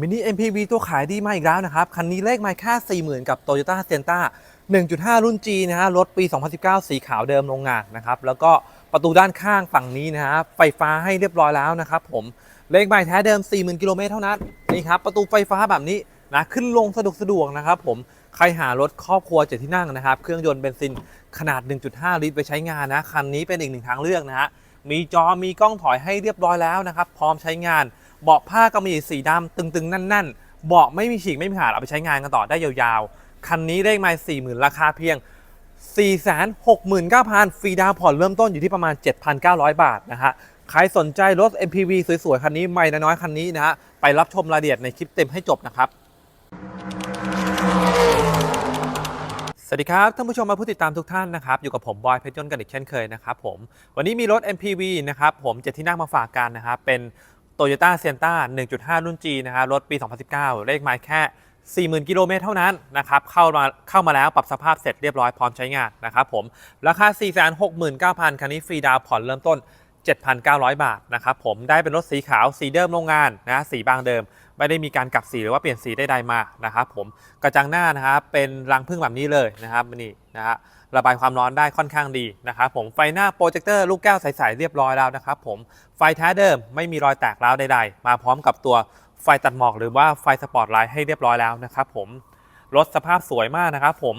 มินิ MPV ตัวขายดีมาอีกแล้วนะครับ คันนี้เลขไม่แค่ 40,000 กับ Toyota Sienna 1.5 รุ่น G นะฮะ รถปี 2019 สีขาวเดิมโรงงานนะครับ แล้วก็ประตูด้านข้างฝั่งนี้นะฮะ ไฟฟ้าให้เรียบร้อยแล้วนะครับผม เลขใหม่แท้เดิม 40,000 กิโลเมตรเท่านั้น นี่ครับ ประตูไฟฟ้าแบบนี้นะ ขึ้นลงสะดวกสะดวกนะครับผม ใครหารถครอบครัวเจ็ดที่นั่งนะครับ เครื่องยนต์เบนซินขนาด 1.5 ลิตรไปใช้งานนะ คันนี้เป็นอีกหนึ่งทางเลือกนะฮะ มีจอ มีกล้องถอยให้เรียบร้อยแล้วนะครับ พร้อมใช้งาน เบาะผ้าก็มีสีดำตึงๆแน่นๆ เบาะไม่มีฉีกไม่มีขาดเอาไปใช้งานกันต่อได้ยาวๆ คันนี้เลขไม่40,000 ราคาเพียง 469,000 ฟรีดาวน์ผ่อนเริ่มต้นอยู่ที่ประมาณ 7,900 บาทนะฮะใครสนใจรถ MPV สวยๆ คันนี้ไม่น้อยๆคันนี้นะฮะไปรับชมรายละเอียดในคลิปเต็มให้จบนะครับสวัสดีครับท่านผู้ชมและผู้ติดตามทุกท่านนะครับอยู่กับผมบอยเพชรยนต์กันอีกเช่นเคยนะครับผมวันนี้มีรถ MPV นะครับผมเจ็ดที่นั่งมาฝากกันนะครับเป็น Toyota Sienna 1.5 รุ่น G นะครับรถปี 2019 เลขไมล์แค่ 40,000 กิโลเมตรเท่านั้นนะครับเข้ามาเข้ามาแล้วปรับสภาพเสร็จเรียบร้อยพร้อมใช้งานนะครับผม ราคา 469,000 คันนี้ฟรีดาวผ่อนเริ่มต้น 7,900 บาทนะครับผมได้เป็นรถสีขาวสีเดิมโรงงานนะสีบางเดิม ไม่ได้มีการกลับสีหรือว่าเปลี่ยนสีใดๆมานะครับผมกระจังหน้านะครับเป็นรังพึ่งแบบนี้เลยนะครับนี่นะฮะระบายความร้อนได้ค่อนข้างดีนะครับผมไฟหน้าโปรเจคเตอร์ลูกแก้วใสๆเรียบร้อยแล้วนะครับผมไฟแท้เดิมไม่มีรอยแตกร้าวใดๆ มาพร้อมกับตัวไฟตัดหมอกหรือว่าไฟสปอตไลท์ให้เรียบร้อยแล้วนะครับผมรถสภาพสวยมากนะครับผม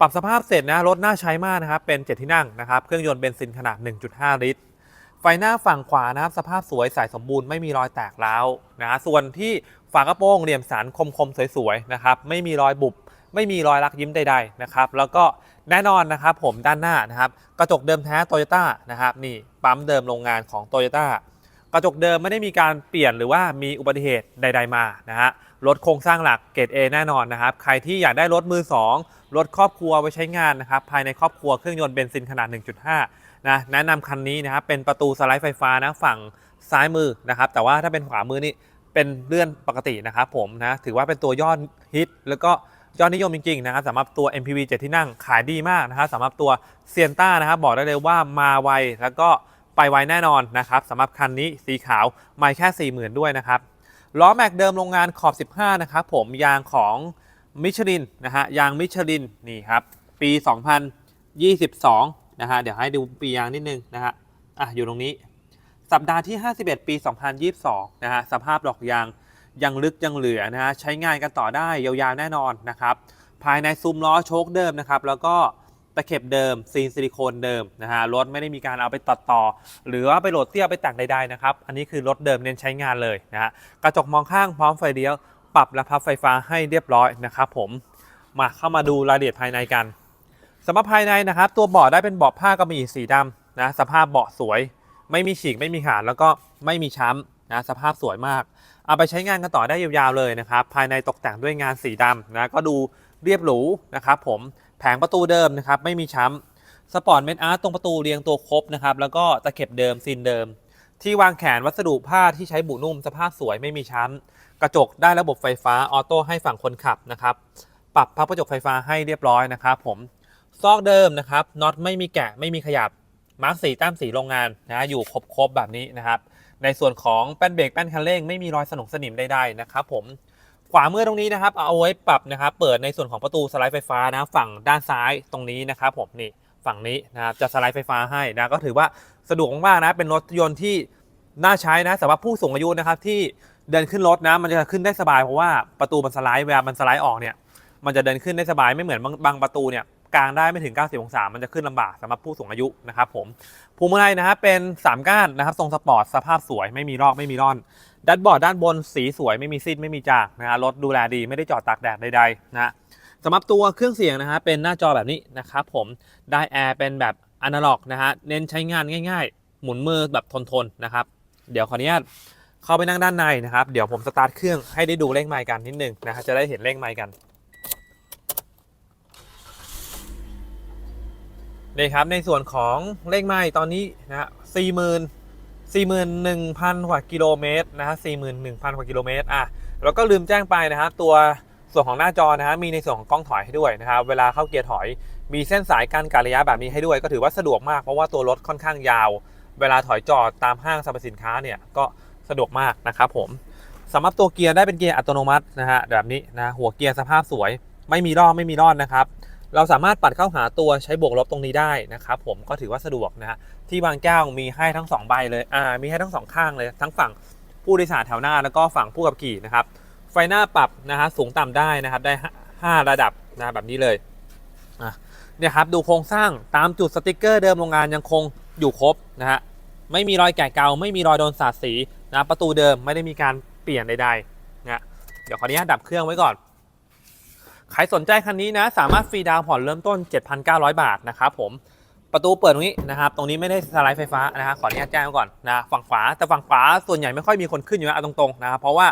ปรับสภาพเสร็จนะรถน่าใช้มากนะครับเป็น 7 ที่นั่งนะครับเครื่องยนต์เบนซินขนาด 1.5 ลิตร ไฟหน้าฝั่งขวานะครับสภาพสวยใสสมบูรณ์ไม่มีรอยแตกร้าวนะฮะส่วนที่ฝากระโปรงเหลี่ยมสันคมๆสวยๆนะครับไม่มีรอยบุบไม่มีรอยรักยิ้มใดๆนะครับแล้วก็แน่นอนนะครับผมด้านหน้านะครับกระจกเดิมแท้โตโยต้านะครับนี่ปั๊มเดิมโรงงานของโตโยต้า กระจกเดิมไม่ได้มีการเปลี่ยนหรือว่ามีอุบัติเหตุใด ๆ มานะฮะรถโครงสร้างหลักเกรด A แน่นอนนะครับ ใครที่อยากได้รถมือ 2 รถครอบครัวไว้ใช้งานนะครับภายในครอบครัวเครื่องยนต์เบนซินขนาด 1.5 นะแนะนำคันนี้นะครับเป็นประตูสไลด์ไฟฟ้านะฝั่งซ้ายมือนะครับแต่ว่าถ้าเป็นขวามือนี่เป็นเลื่อนปกตินะครับผมนะถือว่าเป็นตัวยอดฮิตแล้วก็ยอดนิยมจริงๆนะครับสำหรับตัว MPV 7 ที่นั่งขายดีมากนะครับสำหรับตัวเซียนต้านะครับบอกได้เลยว่ามาไวแล้วก็ ไปไวแน่นอนนะครับสำหรับคันนี้สีขาวไม่แค่ 40,000 ด้วยนะครับล้อแม็กเดิมโรงงานขอบ 15 นะครับผมยางของมิชลินนะฮะยางมิชลินนี่ครับปี 2022 นะฮะเดี๋ยวให้ดูปียางนิดนึงนะฮะอะอยู่ตรงนี้ สัปดาห์ที่ 51 ปี 2022 นะฮะสภาพดอกยางยังลึกยังเหลือนะฮะใช้งานกันต่อได้ยาวๆแน่นอนนะครับภายในซุ้มล้อโชคเดิมนะครับแล้วก็ ตะเข็บเดิมซีนซิลิโคนเดิมนะฮะรถไม่ได้มีการเอาไปตัดต่อ หรือว่าไปโหลดเตี้ยไปแต่งใดๆนะครับ อันนี้คือรถเดิมเน้นใช้งานเลยนะฮะกระจกมองข้างพร้อมไฟเลี้ยว ปรับและพับไฟฟ้าให้เรียบร้อยนะครับผมมาเข้ามาดูรายละเอียดภายในกันสำหรับภายในนะครับ ตัวเบาะได้เป็นเบาะผ้ากระมะหยี่สีดำนะสภาพเบาะสวย ไม่มีฉีกไม่มีขาดแล้วก็ไม่มีช้ำนะสภาพสวยมาก เอาไปใช้งานกันต่อได้ยาวๆเลยนะครับ ภายในตกแต่งด้วยงานสีดำนะก็ดูเรียบหรูนะครับผม แผงประตูเดิมนะครับไม่มีช้ำสปอร์ตเมดอาร์ตตรงประตูเรียงตัวครบนะครับแล้วก็ตะเข็บเดิมซีนเดิม ที่วางแขนวัสดุผ้าที่ใช้บุนุ่มสภาพสวยไม่มีช้ำกระจกได้ระบบไฟฟ้าออโต้ให้ฝั่งคนขับนะครับปรับพับกระจกไฟฟ้าให้เรียบร้อยนะครับผมซอกเดิมนะครับน็อตไม่มีแกะไม่มีขยับมาร์กสีต้มสีโรงงานนะอยู่ครบๆแบบนี้นะครับ ในส่วนของแป้นเบรกแป้นคันเร่งไม่มีรอยสนกสนิมใดๆนะครับผม ขวามือตรงนี้นะครับ เอาไว้ปรับนะครับ เปิดในส่วนของประตูสไลด์ไฟฟ้านะฝั่งด้านซ้ายตรงนี้นะครับผมนี่ฝั่งนี้นะครับจะสไลด์ไฟฟ้าให้นะก็ถือว่าสะดวกมากนะเป็นรถยนต์ที่น่าใช้นะสำหรับผู้สูงอายุนะครับที่เดินขึ้นรถนะมันจะขึ้นได้สบายเพราะว่าประตูมันสไลด์เวลามันสไลด์ออกเนี่ยมันจะเดินขึ้นได้สบายไม่เหมือนบางบางประตูเนี่ยกลางได้ไม่ถึง 90 องศา มันจะขึ้นลำบากสำหรับผู้สูงอายุนะครับผมภูมิลัยนะครับเป็น 3 ก้านนะครับ ทรงสปอร์ต สภาพสวย ไม่มีรอก ไม่มีร่อน ดัดบอร์ดด้านบนสีสวยไม่มีซีดไม่มีจากนะฮะรถดูแลดีไม่ได้จอดตากแดดใดๆนะฮะสำหรับตัวเครื่องเสียงนะฮะเป็นหน้าจอแบบนี้นะครับผมได้แอร์เป็นแบบอนาล็อกนะฮะเน้นใช้งานง่าย ๆ หมุนมือแบบทนๆนะครับ เดี๋ยวขออนุญาตเข้าไปนั่งด้านในนะครับ เดี๋ยวผมสตาร์ทเครื่องให้ได้ดูเลขไมล์กันนิดนึงนะฮะจะได้เห็นเลขไมล์กันนี่ครับในส่วนของเลขไม้ตอนนี้นะฮะสี่หมื่น สี่หมื่นหนึ่งพันกว่ากิโลเมตรนะฮะสี่หมื่นหนึ่งพันกว่ากิโลเมตรอะแล้วก็ลืมแจ้งไปนะฮะตัวส่วนของหน้าจอนะฮะมีในส่วนของกล้องถอยให้ด้วยนะครับเวลาเข้าเกียร์ถอย มีเส้นสายการการระยะแบบนี้ให้ด้วย ก็ถือว่าสะดวกมากเพราะว่าตัวรถค่อนข้างยาว เวลาถอยจอดตามห้างสรรพสินค้าเนี่ยก็สะดวกมากนะครับผมสำหรับตัวเกียร์ได้เป็นเกียร์อัตโนมัตินะฮะแบบนี้นะหัวเกียร์สภาพสวย ไม่มีรอบไม่มีรอดนะครับเราสามารถปัดเข้าหาตัวใช้บวกลบตรงนี้ได้นะครับผมก็ถือว่าสะดวกนะฮะ ที่บางแก้วมีให้ทั้งสองใบเลย อ่า มีให้ทั้งสองข้างเลย ทั้งฝั่งผู้โดยสารแถวหน้าแล้วก็ฝั่งผู้ขับขี่นะครับ ไฟหน้าปรับนะฮะสูงต่ำได้นะครับได้ห้าระดับนะแบบนี้เลยอะเนี่ยครับดูโครงสร้างตามจุดสติกเกอร์เดิมโรงงานยังคงอยู่ครบนะฮะไม่มีรอยแกะเกาไม่มีรอยโดนสาดสีนะประตูเดิมไม่ได้มีการเปลี่ยนใดๆนะเดี๋ยวขออนุญาตดับเครื่องไว้ก่อนใครสนใจคันนี้นะสามารถฟรีดาวน์ผ่อนเริ่มต้น 7,900 บาทนะครับผม ประตูเปิดตรงนี้นะครับ ตรงนี้ไม่ได้สไลด์ไฟฟ้านะครับขออนุญาตแจ้งไว้ก่อนนะฝั่งขวาแต่ฝั่งขวาส่วนใหญ่ไม่ค่อยมีคนขึ้นอยู่นะเอาตรงๆนะครับเพราะว่า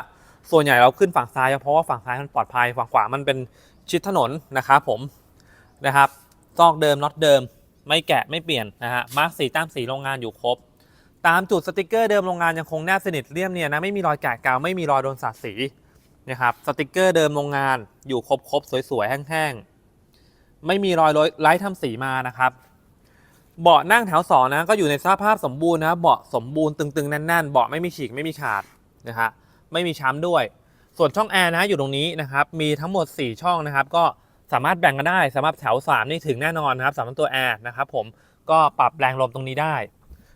ส่วนใหญ่เราขึ้นฝั่งซ้ายเพราะว่าฝั่งซ้ายมันปลอดภัย ฝั่งขวามันเป็นชิดถนนนะครับผมนะครับซอกเดิมน็อตเดิม ไม่แกะไม่เปลี่ยนนะฮะมาร์กสีตามสีโรงงานอยู่ครบ ตามจุดสติกเกอร์เดิมโรงงานยังคงแนบสนิทเรียบเนียนะไม่มีรอยแกะกาวไม่มีรอยโดนสาดสีนะครับสติกเกอร์เดิมโรงงานอยู่ครบครบสวยๆแห้งๆไม่มีรอยไร้ทำสีมานะครับ เบาะนั่งแถวสองนะก็อยู่ในสภาพสมบูรณ์นะเบาะสมบูรณ์ตึงๆแน่นๆเบาะไม่มีฉีกไม่มีขาดนะฮะไม่มีช้ำด้วย ส่วนช่องแอร์นะอยู่ตรงนี้นะครับมีทั้งหมด 4 ช่องนะครับ ก็สามารถแบ่งกันได้สำหรับแถว 3 นี่ถึงแน่นอนนะครับสำหรับตัวแอร์นะครับผมก็ปรับแรงลมตรงนี้ได้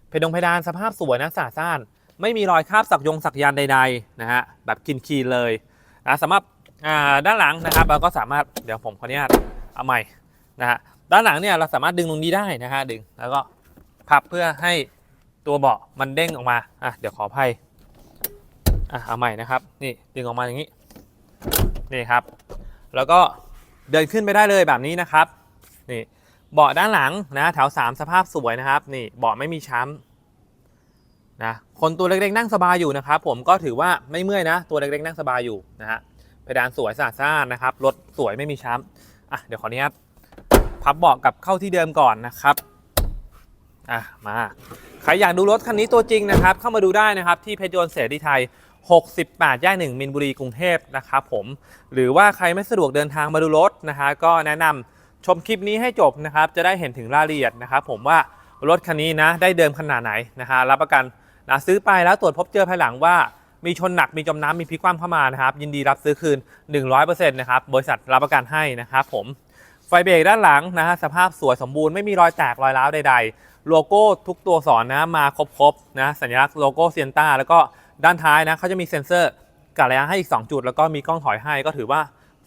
เพดงเพดานสภาพสวยนะสะอาดซ่าน ไม่มีรอยคราบสักยงสักยันใดๆนะฮะแบบคินคีเลยนะสำหรับอ่าด้านหลังนะครับเราก็สามารถเดี๋ยวผมขออนุญาตเอาใหม่นะฮะ ด้านหลังเนี่ยเราสามารถดึงตรงนี้ได้นะฮะดึงแล้วก็พับเพื่อให้ตัวเบาะมันเด้งออกมาอะเดี๋ยวขออภัยอะเอาใหม่นะครับ นี่ดึงออกมาอย่างนี้นี่ครับ แล้วก็เดินขึ้นไปได้เลยแบบนี้นะครับนี่เบาะด้านหลังนะแถว3สภาพสวยนะครับ นี่เบาะไม่มีช้ำนะคนตัวเล็กๆนั่งสบายอยู่นะครับ ผมก็ถือว่าไม่เมื่อยนะ ตัวเล็กๆนั่งสบายอยู่นะฮะเพดานสวยสะอาดซ่านนะครับรถสวยไม่มีช้ำอะเดี๋ยวขออนุญาต พับเบาะกลับเข้าที่เดิมก่อนนะครับอะมาใครอยากดูรถคันนี้ตัวจริงนะครับ เข้ามาดูได้นะครับที่เพชรยนต์เสรีไทย 68แยก1มินบุรีกรุงเทพนะครับผมหรือว่าใครไม่สะดวกเดินทางมาดูรถนะฮะก็แนะนำชมคลิปนี้ให้จบนะครับ จะได้เห็นถึงรายละเอียดนะครับ ผมว่ารถคันนี้นะได้เดิมขนาดไหนนะฮะรับประกันนะซื้อไปแล้วตรวจพบเจอภายหลังว่ามีชนหนักมีจมน้ำมีพลิกคว่ำเข้ามานะครับ ยินดีรับซื้อคืน 100%นะครับบริษัทรับประกันให้นะครับผม ไฟเบรกด้านหลังนะฮะสภาพสวยสมบูรณ์ไม่มีรอยแตกรอยร้าวใด ๆ โลโก้ทุกตัวสอนนะมาครบๆนะสัญลักษณ์โลโก้เซียนต้าแล้วก็ด้านท้ายนะเขาจะมีเซ็นเซอร์กะระยะให้อีก 2 จุด แล้วก็มีกล้องถอยให้ก็ถือว่า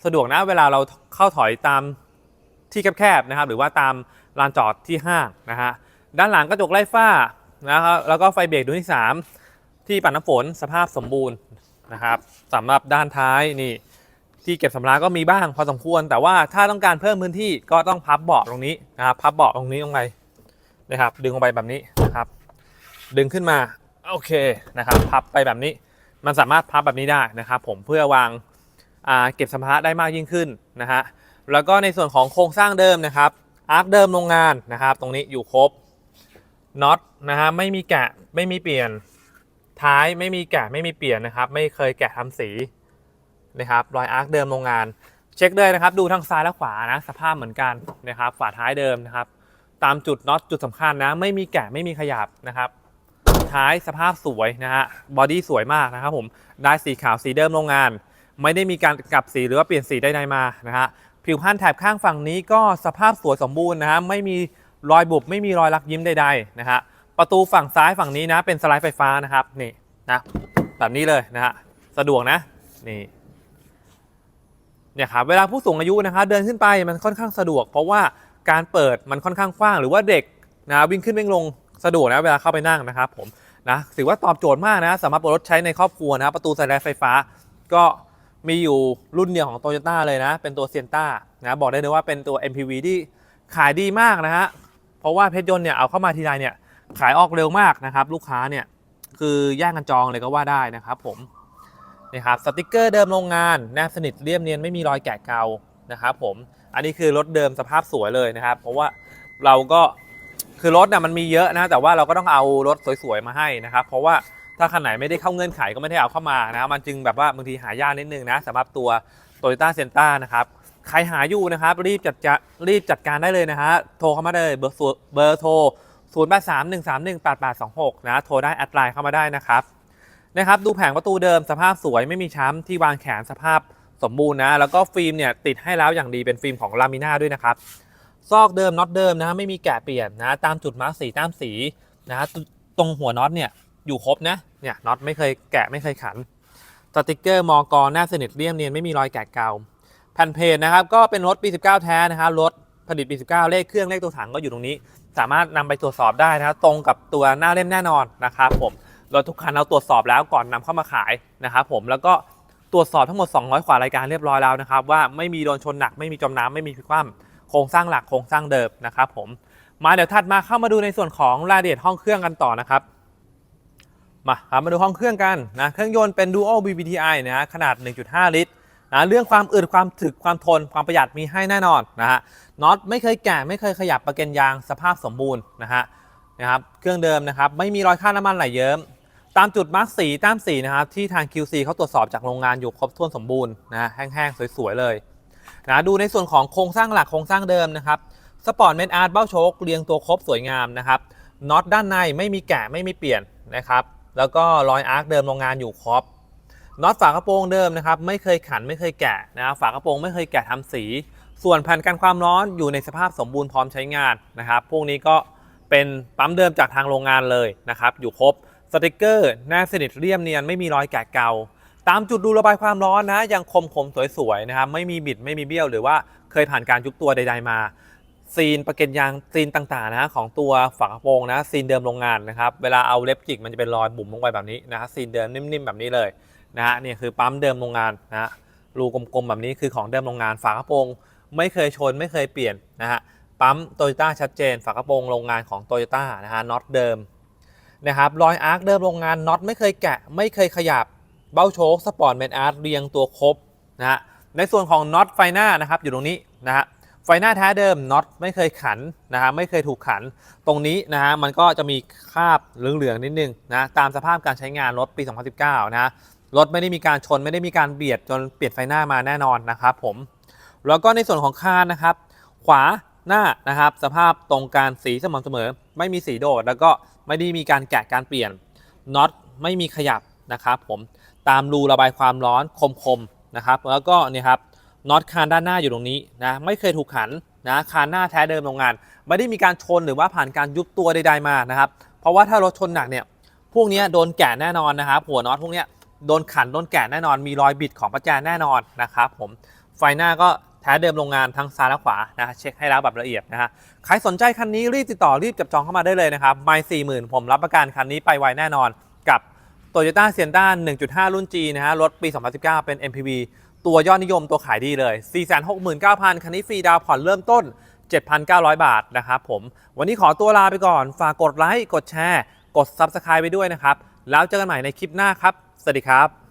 สะดวกนะเวลาเราเข้าถอยตามที่แคบๆนะครับหรือว่าตามลานจอดที่ห้างนะฮะด้านหลังกระจกไล่ฝ้านะครับแล้วก็ไฟเบรกดวงที่ 3 ที่ปัดน้ำฝนสภาพสมบูรณ์นะครับสำหรับด้านท้ายนี่ ที่เก็บสำราก็มีบ้างพอสมควร แต่ว่าถ้าต้องการเพิ่มพื้นที่ก็ต้องพับเบาะตรงนี้นะครับพับเบาะตรงนี้ลงไปนะครับ ดึงลงไปแบบนี้นะครับ ดึงขึ้นมาโอเคนะครับ พับไปแบบนี้ มันสามารถพับแบบนี้ได้นะครับ ผมเพื่อวางาเก็บสัมภาระได้มากยิ่งขึ้นนะฮะแล้วก็ในส่วนของโครงสร้างเดิมนะครับอาร์คเดิมโรงงานนะครับ ตรงนี้อยู่ครบน็อตนะฮะไม่มีแกะไม่มีเปลี่ยนท้ายไม่มีแกะไม่มีเปลี่ยนนะครับ ไม่เคยแกะทำสี นะครับรอยอาร์คเดิมโรงงาน เช็คเลยนะครับ ดูทางซ้ายและขวานะสภาพเหมือนกันนะครับฝาท้ายเดิมนะครับ ตามจุดน็อตจุดสำคัญนะ ไม่มีแกะไม่มีขยับนะครับ ท้ายสภาพสวยนะฮะบอดี้สวยมากนะครับผมได้สีขาวสีเดิมโรงงาน ไม่ได้มีการกลับสีหรือว่าเปลี่ยนสีใดๆมานะฮะผิวพันธุ์แถบข้างฝั่งนี้ก็สภาพสวยสมบูรณ์นะฮะไม่มีรอยบุบไม่มีรอยลักยิ้มใดๆนะฮะประตูฝั่งซ้ายฝั่งนี้นะ เป็นสไลด์ไฟฟ้านะครับนี่นะแบบนี้เลยนะฮะสะดวกนะนี่ เนี่ยครับเวลาผู้สูงอายุนะครับเดินขึ้นไปมันค่อนข้างสะดวก เพราะว่าการเปิดมันค่อนข้างกว้าง หรือว่าเด็กนะวิ่งขึ้นวิ่งลงสะดวกนะเวลาเข้าไปนั่งนะครับผมนะถือว่าตอบโจทย์มากนะสามารถปรถใช้ในครอบครัวนะรประตูสไลดไฟฟ้า ก็มีอยู่รุ่นเดียวของ Toyota เลยนะ เป็นตัวเซียนต้านะบอกได้เลยว่าเป็นตัว MPV ที่ขายดีมากนะฮะเพราะว่าเพชรยนต์เนี่ยเอาเข้ามาทีไรเนี่ยขายออกเร็วมากนะครับ ลูกค้าเนี่ยคือแย่งกันจองเลยก็ว่าได้นะครับผม นี่ครับสติกเกอร์เดิมโรงงานแนบสนิทเรียบเนียนไม่มีรอยแกะเกานะครับผมอันนี้คือรถเดิมสภาพสวยเลยนะครับ เพราะว่าเราก็คือรถน่ะมันมีเยอะนะ แต่ว่าเราก็ต้องเอารถสวยๆมาให้นะครับ เพราะว่าถ้าคันไหนไม่ได้เข้าเงื่อนไขก็ไม่ได้เอาเข้ามานะมันจึงแบบว่าบางทีหายากนิดนึงนะสำหรับตัว Toyota c e n t a นะครับใครหาอยู่นะครับ รีบจัดจะรีบจัดการได้เลยนะฮะโทรเข้ามาได้เลยเบอร์ศูนย์เบอร์โทร 0 8 3 1 3 1 8 8 2 6 นะ โทรได้แอดไลน์เข้ามาได้นะครับ นะครับดูแผงประตูเดิมสภาพสวยไม่มีช้ำที่วางแขนสภาพสมบูรณ์นะแล้วก็ฟิล์มเนี่ยติดให้แล้วอย่างดีเป็นฟิล์มของลามิน่าด้วยนะครับซอกเดิมน็อตเดิมนะไม่มีแกะเปลี่ยนนะตามจุดมาร์กสีตามสีนะตตรงหัวน็อตเนี่ยอยู่ครบนะเนี่ยน็อตไม่เคยแกะไม่เคยขันสติกเกอร์มอกหน้าสนิทเรียมเนียนไม่มีรอยแกะเกาแผ่นเพจนะครับก็เป็นรถปี 19 แท้นะครับรถผลิตปี19เลขเครื่องเลขตัวถังก็อยู่ตรงนี้ สามารถนำไปตรวจสอบได้นะครับตรงกับตัวหน้าเล่มแน่นอนนะครับผม รถทุกคันเราตรวจสอบแล้วก่อนนำเข้ามาขายนะครับผมแล้วก็ตรวจสอบทั้งหมด 200 กว่ารายการเรียบร้อยแล้วนะครับว่าไม่มีโดนชนหนักไม่มีจมน้ำไม่มีพิกคว่ำโครงสร้างหลักโครงสร้างเดิมนะครับผมมาเดี๋ยวถัดมาเข้ามาดูในส่วนของรายละเอียดห้องเครื่องกันต่อนะครับมาครับมาดูห้องเครื่องกันนะเครื่องยนต์เป็น Dual BBTI นะฮะขนาด 1.5 ลิตรนะเรื่องความอึดความถึกความทนความประหยัดมีให้แน่นอนนะฮะน็อตไม่เคยแกะไม่เคยขยับประเก็นยางสภาพสมบูรณ์นะฮะนะครับเครื่องเดิมนะครับไม่มีรอยค่าน้ำมันไหลเยิ้ม ตามจุดมาร์กสีตามสีนะครับที่ทาง QC เขาตรวจสอบจากโรงงานอยู่ครบถ้วนสมบูรณ์นะฮะแห้งๆ สวยๆ เลยนะดูในส่วนของโครงสร้างหลักโครงสร้างเดิมนะครับสปอร์ตเมนอาร์ตเบ้าโชคเรียงตัวครบสวยงามนะครับน็อตด้านในไม่มีแกะไม่มีเปลี่ยนนะครับแล้วก็รอยอาร์คเดิมโรงงานอยู่ครบน็อตฝากระโปรงเดิมนะครับไม่เคยขันไม่เคยแกะนะครับฝากระโปรงไม่เคยแกะทำสี ส่วนแผ่นกันความร้อนอยู่ในสภาพสมบูรณ์พร้อมใช้งานนะครับพวกนี้ก็เป็นปั๊มเดิมจากทางโรงงานเลยนะครับอยู่ครบ สติกเกอร์หน้าสนิทเรียมเนียนไม่มีรอยแกะเกาตามจุดดูระบายความร้อนนะยังคมคมสวยๆนะครับไม่มีบิดไม่มีเบี้ยวหรือว่าเคยผ่านการยุบตัวใด ๆมาซีนประเก็นยางซีนต่างๆนะของตัวฝากระโปรงนะซีนเดิมโรงงานนะครับเวลาเอาเล็บจิกมันจะเป็นรอยบุ๋มลงไปแบบนี้นะซีนเดิมนิ่มๆแบบนี้เลยนะฮะนี่คือปั๊มเดิมโรงงานนะฮะรูกลมๆแบบนี้คือของเดิมโรงงานฝากระโปรงไม่เคยชนไม่เคยเปลี่ยนนะฮะปั๊มโตโยต้าชัดเจน ฝากระโปรงโรงงานของโตโยต้านะฮะน็อตเดิม นะครับรอยอาร์คเดิมโรงงานน็อตไม่เคยแกะ ไม่เคยขยับเบ้าโชคสปอร์ตเมนอาร์ตเรียงตัวครบนะฮะในส่วนของน็อตไฟหน้านะครับอยู่ตรงนี้นะฮะไฟหน้าแท้เดิมน็อตไม่เคยขันนะฮะไม่เคยถูกขันตรงนี้นะฮะมันก็จะมีคราบเหลืองๆนิดนึงนะตามสภาพการใช้งานรถปี 2019 นะฮะรถไม่ได้มีการชนไม่ได้มีการเบียดจนเปลี่ยนไฟหน้ามาแน่นอนนะครับผมแล้วก็ในส่วนของคานนะครับ ขวาหน้านะครับ สภาพตรงการสีสม่ำเสมอ ไม่มีสีโดด แล้วก็ ไม่ได้มีการแกะการเปลี่ยนน็อตไม่มีขยับนะครับผมตามรูระบายความร้อนคมๆนะครับ แล้วก็เนี่ยครับน็อตคานด้านหน้าอยู่ตรงนี้นะไม่เคยถูกขันนะคานหน้าแท้เดิมโรงงาน ไม่ได้มีการชนหรือว่าผ่านการยุบตัวใดๆมานะครับ เพราะว่าถ้ารถชนหนักเนี่ยพวกนี้โดนแกะแน่นอนนะครับหัวน็อตพวกนี้โดนขันโดนแกะแน่นอน มีรอยบิดของประแจแน่นอนนะครับผมไฟหน้าก็ ท้เดิมโรงงานทั้งซ้ายและขวานะเช็คให้แล้วแบบละเอียดนะฮะใครสนใจคันนี้รีบติดต่อรีบจับจองเข้ามาได้เลยนะครับไม่สี่หมื่นผมรับประกันคันนี้ไปไวแน่นอนกับ Toyota s i e n t a 1.5 รุ่น G นะฮะรถปี 2019 เป็น MPV ตัวยอดนิยมตัวขายดีเลย 469,000 คันนี้ฟรีดาวน์ผ่อนเริ่มต้น 7,900 บาทนะครับผม วันนี้ขอตัวลาไปก่อน ฝากกดไลค์ กดแชร์ กด Subscribe ไปด้วยนะครับ แล้วเจอกันใหม่ในคลิปหน้าครับ สวัสดีครับ